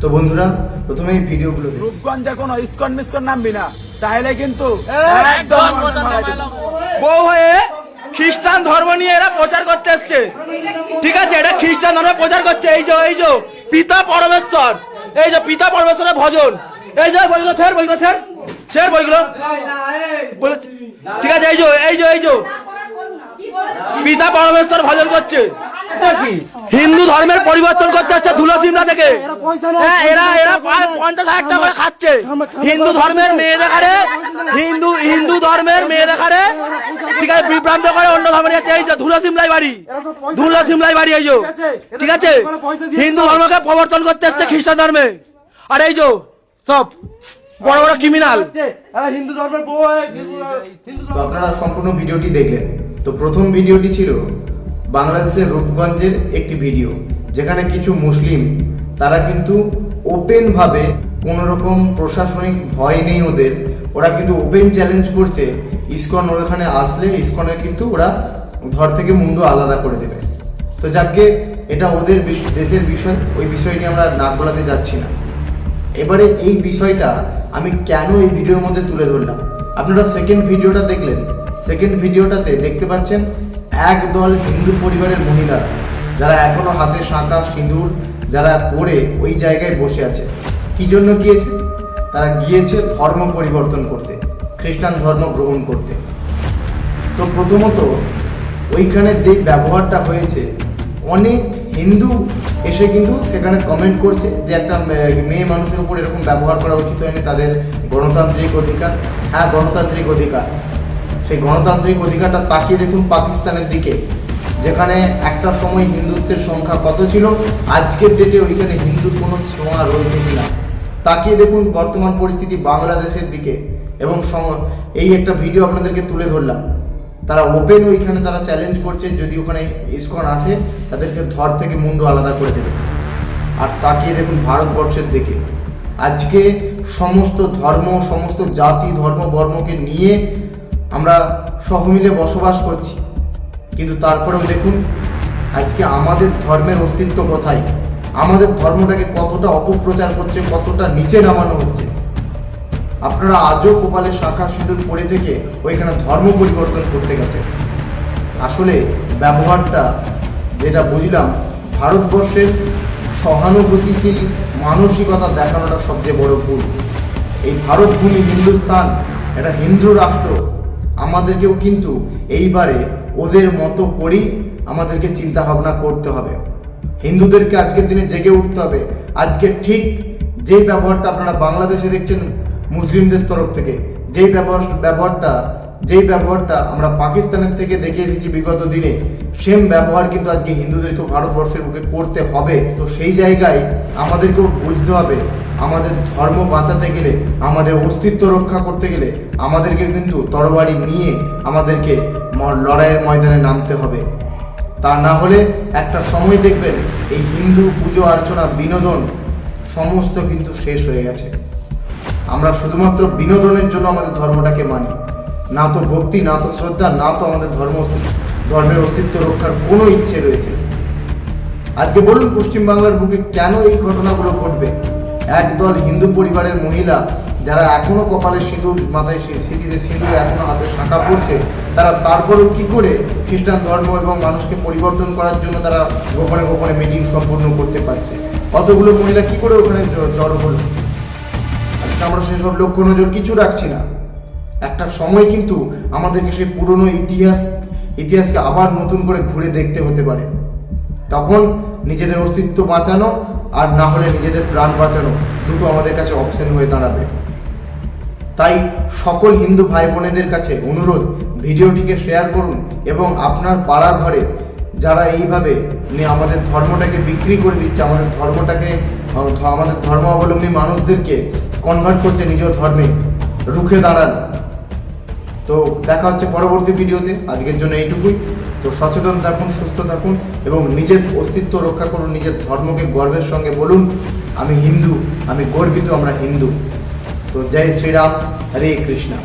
তো বন্ধুরা প্রথমে এই ভিডিওগুলো। রূপগঞ্জে কোনো ইস্কন মিস্কন নামবি না। তাহলে কিন্তু একদম। বউ হয়ে খ্রিস্টান ধর্ম নিয়ে এরা প্রচার করতে এসছে। ঠিক আছে এটা খ্রিস্টান ধর্ম প্রচার করছে। এই যে এই যে পিতা পরমেশ্বর। এই যে পিতা পরমেশ্বরের ভজন। এই যে বইগুলো ছেড় বইগুলো ছেড়। ছেড় বইগুলো। ঠিক আছে এই যে এই যে এই যে। পিতা পরমেশ্বর ভজন করছে। হিন্দু ধর্মের পরিবর্তন করতে আসছে ধুলো সিমলা থেকে। হ্যাঁ এরা এরা পঞ্চাশ হাজার টাকা করে খাচ্ছে। হিন্দু ধর্মের মেয়ে দেখারে হিন্দু হিন্দু ধর্মের মেয়ে দেখারে। ঠিক আছে বিভ্রান্ত করে অন্য ধর্মের যাচ্ছে। এই যে ধুলো সিমলাই বাড়ি। ধুলো সিমলাই বাড়ি এই যে। ঠিক আছে হিন্দু ধর্মকে প্রবর্তন করতে আসছে খ্রিস্টান ধর্মে। আর এই যে সব বড় বড় ক্রিমিনাল হিন্দু ধর্মের বউ আপনারা সম্পূর্ণ ভিডিওটি দেখলেন। তো প্রথম ভিডিওটি ছিল বাংলাদেশের রূপগঞ্জের একটি ভিডিও, যেখানে কিছু মুসলিম, তারা কিন্তু ওপেনভাবে কোনো রকম প্রশাসনিক ভয় নেই ওদের। ওরা কিন্তু ওপেন চ্যালেঞ্জ করছে, ইসকন ওখানে আসলে ইস্কনের কিন্তু ওরা ধর থেকে মুন্ডু আলাদা করে দেবে। তো যাকে এটা ওদের দেশের বিষয়, ওই বিষয়টি আমরা নাক গলাতে যাচ্ছি না। এবারে এই বিষয়টা আমি কেন এই ভিডিওর মধ্যে তুলে ধরলাম? আপনারা সেকেন্ড ভিডিওটা দেখলেন। সেকেন্ড ভিডিওটাতে দেখতে পাচ্ছেন এক দল হিন্দু পরিবারের মহিলারা, যারা এখনও হাতে শাঁখা সিঁদুর, যারা পরে ওই জায়গায় বসে আছে। কি জন্য গিয়েছে? তারা গিয়েছে ধর্ম পরিবর্তন করতে, খ্রিস্টান ধর্ম গ্রহণ করতে। তো প্রথমত, ওইখানে যে ব্যবহারটা হয়েছে, অনেক হিন্দু এসে কিন্তু সেখানে কমেন্ট করছে যে একটা মেয়ে মানুষের উপর এরকম ব্যবহার করা উচিত হয়নি, তাদের গণতান্ত্রিক অধিকার। হ্যাঁ গণতান্ত্রিক অধিকার। সেই গণতান্ত্রিক অধিকারটা তাকিয়ে দেখুন পাকিস্তানের দিকে, যেখানে একটা সময় হিন্দুত্বের সংখ্যা কত ছিল, আজকের ডেটে ওইখানে হিন্দুর কোনো ছোঁয়া রয়েছে কিনা। তাকিয়ে দেখুন বর্তমান পরিস্থিতি বাংলাদেশের দিকে এবং এই একটা ভিডিও আপনাদেরকে তুলে ধরলাম। তারা ওপেন ওইখানে তারা চ্যালেঞ্জ করছে, যদি ওখানে ইস্কন আসে, তাদেরকে ধর থেকে মুন্ডু আলাদা করে দেবে। আর তাকিয়ে দেখুন ভারতবর্ষের দিকে। আজকে সমস্ত ধর্ম, সমস্ত জাতি, ধর্ম, বর্মকে নিয়ে আমরা সহমিলে বসবাস করছি। কিন্তু তারপরেও দেখুন, আজকে আমাদের ধর্মের অস্তিত্ব কোথায়? আমাদের ধর্মটাকে কতটা অপপ্রচার করছে, কতটা নিচে নামানো হচ্ছে? আপনারা আজও কপালে শাখা সিঁদুর পড়ে থেকে ওইখানে ধর্ম পরিবর্তন করতে গেছে আসলে ব্যবহারটা যেটা বুঝলাম, ভারতবর্ষের সহানুভূতিশীল মানসিকতা দেখানোটা সবচেয়ে বড় ভুল। এই ভারত ভূমি হিন্দুস্তান, এটা হিন্দু রাষ্ট্র আমাদেরকেও কিন্তু এইবারে ওদের মতো করেই আমাদেরকে চিন্তা ভাবনা করতে হবে। হিন্দুদেরকে আজকের দিনে জেগে উঠতে হবে। আজকে ঠিক যেই ব্যবহারটা আপনারা বাংলাদেশে দেখছেন, মুসলিমদের তরফ থেকে, যেই ব্যবহার ব্যবহারটা যেই ব্যবহারটা আমরা পাকিস্তানের থেকে দেখে এসেছি বিগত দিনে, সেম ব্যবহার কিন্তু আজকে হিন্দুদেরকেও ভারতবর্ষের বুকে করতে হবে। তো সেই জায়গায় আমাদেরকেও বুঝতে হবে, আমাদের ধর্ম বাঁচাতে গেলে, আমাদের অস্তিত্ব রক্ষা করতে গেলে আমাদেরকে কিন্তু তরবারি নিয়ে আমাদেরকে লড়াইয়ের ময়দানে নামতে হবে। তা না হলে একটা সময় দেখবেন এই হিন্দু পুজো অর্চনা বিনোদন সমস্ত কিন্তু শেষ হয়ে গেছে। আমরা শুধুমাত্র বিনোদনের জন্য আমাদের ধর্মটাকে মানি। না তো ভক্তি, না তো শ্রদ্ধা, না তো আমাদের ধর্ম ধর্মের অস্তিত্ব রক্ষার কোনো ইচ্ছে রয়েছে। আজকে বলুন পশ্চিমবাংলার বুকে কেন এই ঘটনাগুলো ঘটবে? একদল হিন্দু পরিবারের মহিলা যারা এখনও কপালে সিঁদুর মাথায় স্মৃতিতে সিঁদুর এখনও হাতে শাঁখা পড়ছে, তারা তারপরেও কি করে খ্রিস্টান ধর্ম এবং মানুষকে পরিবর্তন করার জন্য তারা গোপনে গোপনে মিটিং সম্পূর্ণ করতে পারছে? কতগুলো মহিলা কি করে ওখানে জড়ো হলো? আজকে আমরা সেসব লক্ষ্য নজর কিছু রাখছি না। একটা সময় কিন্তু আমাদেরকে সেই পুরনো ইতিহাস, ইতিহাসকে আবার নতুন করে ঘুরে দেখতে হতে পারে। তখন নিজেদের অস্তিত্ব বাঁচানো আর না হলে নিজেদের প্রাণ বাঁচানো দুটো আমাদের কাছে অপশন হয়ে দাঁড়াবে। তাই সকল হিন্দু ভাই বোনেদের কাছে অনুরোধ, ভিডিওটিকে শেয়ার করুন এবং আপনার পাড়া ঘরে যারা এইভাবে আমাদের ধর্মটাকে বিক্রি করে দিচ্ছে, আমাদের ধর্মটাকে, আমাদের ধর্মাবলম্বী মানুষদেরকে কনভার্ট করছে নিজ ধর্মে, রুখে দাঁড়ান। তো দেখা হচ্ছে পরবর্তী ভিডিওতে। আজকের জন্য এইটুকুই। তো সচেতন থাকুন, সুস্থ থাকুন এবং নিজের অস্তিত্ব রক্ষা করুন, নিজের ধর্মকে গর্বের সঙ্গে বলুন। আমি হিন্দু, আমি গর্বিত আমরা হিন্দু। তো জয় শ্রীরাম, হরে কৃষ্ণা।